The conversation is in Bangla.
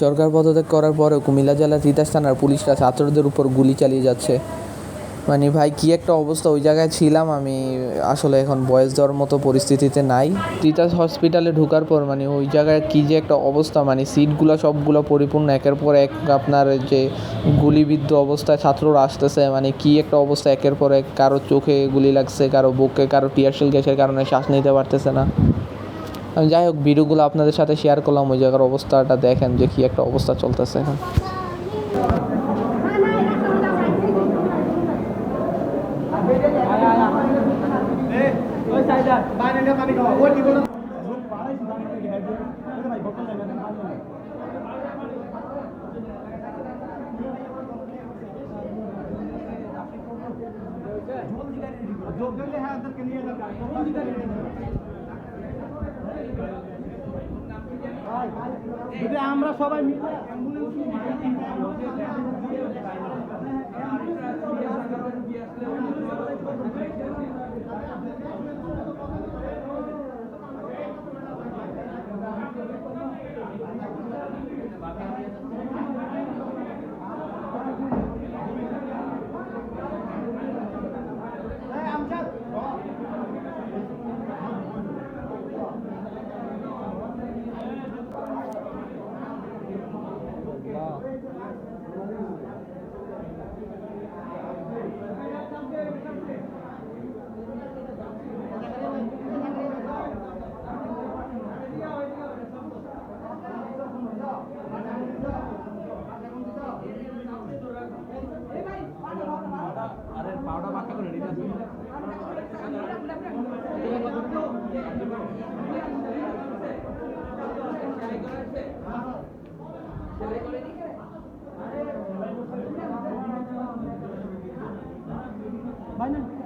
সরকার পদত্যাগ করার পরেও কুমিল্লা জেলার তিতাস থানার পুলিশরা ছাত্রদের উপর গুলি চালিয়ে যাচ্ছে। মানে ভাই, কি একটা অবস্থা? ওই জায়গায় ছিলাম আমি, আসলে এখন বয়স দেওয়ার মতো পরিস্থিতিতে নাই। তিতাস হসপিটালে ঢোকার পর মানে ওই জায়গায় কি যে একটা অবস্থা? মানে সিটগুলো সবগুলো পরিপূর্ণ, একের পর এক আপনার যে গুলিবিদ্ধ অবস্থায় ছাত্ররা আসতেছে। মানে কি একটা অবস্থা? একের পর এক কারও চোখে গুলি লাগছে, কারও বুকে, কারও টিয়ারশেল গ্যাসের কারণে শ্বাস নিতে পারতেছে না। যাই হোক, ভিডিওগুলো আপনাদের সাথে শেয়ার করলাম, ওই জায়গার অবস্থাটা দেখেন যে কি একটা অবস্থা চলতেছে এখন। যদি আমরা সবাই মিলে পাউডার বাচ্চা করে নিতে আসুন Bye now.